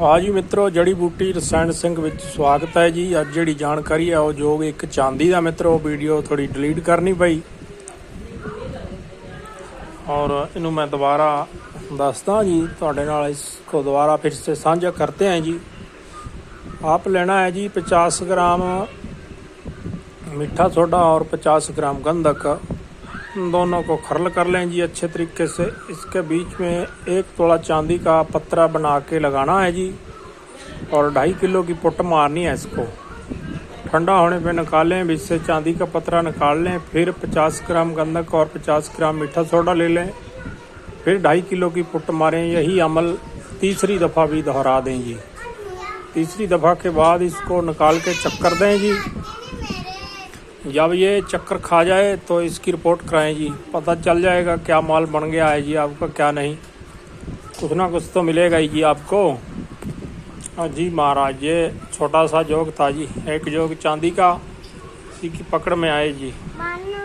ਆ ਜੀ ਮਿੱਤਰੋ, ਜੜੀ ਬੂਟੀ ਰਸਾਇਣ ਸਿੰਘ ਵਿੱਚ ਸਵਾਗਤ ਹੈ ਜੀ। ਅੱਜ ਜਿਹੜੀ ਜਾਣਕਾਰੀ ਆ ਉਹ ਜੋ ਇੱਕ ਚਾਂਦੀ ਦਾ ਮਿੱਤਰੋ ਵੀਡੀਓ ਥੋੜੀ ਡਿਲੀਟ ਕਰਨੀ ਪਈ। ਔਰ ਇਹਨੂੰ ਮੈਂ ਦੁਬਾਰਾ ਦੱਸਦਾ ਜੀ, ਤੁਹਾਡੇ ਨਾਲ ਇਸ ਕੋ ਦੁਬਾਰਾ ਫਿਰ ਸੇ ਸਾਂਝਾ ਕਰਤੇ ਹਾਂ ਜੀ। ਆਪ ਲੈਣਾ ਹੈ ਜੀ 50 ਗ੍ਰਾਮ ਮਿੱਠਾ ਸੋਡਾ ਔਰ 50 ਗ੍ਰਾਮ ਗੰਧਕ। दोनों को खरल कर लें जी अच्छे तरीके से। इसके बीच में एक तोड़ा चांदी का पत्रा बना के लगाना है जी, और ढाई किलो की पुट मारनी है इसको। ठंडा होने पे निकालें बीच से चांदी का पत्रा निकाल लें, फिर 50 ग्राम गंधक और 50 ग्राम मीठा सोडा ले लें, फिर ढाई किलो की पुट मारें। यही अमल तीसरी दफ़ा भी दोहरा दें जी। तीसरी दफ़ा के बाद इसको निकाल के चक्कर दें जी। जब ये चक्कर खा जाए तो इसकी रिपोर्ट कराएँ जी। पता चल जाएगा क्या माल बन गया है जी आपका, क्या नहीं। कुछ ना कुछ तो मिलेगा ही जी आपको। जी महाराज, ये छोटा सा जोग था जी, एक जोग चांदी का, इसी की पकड़ में आए जी।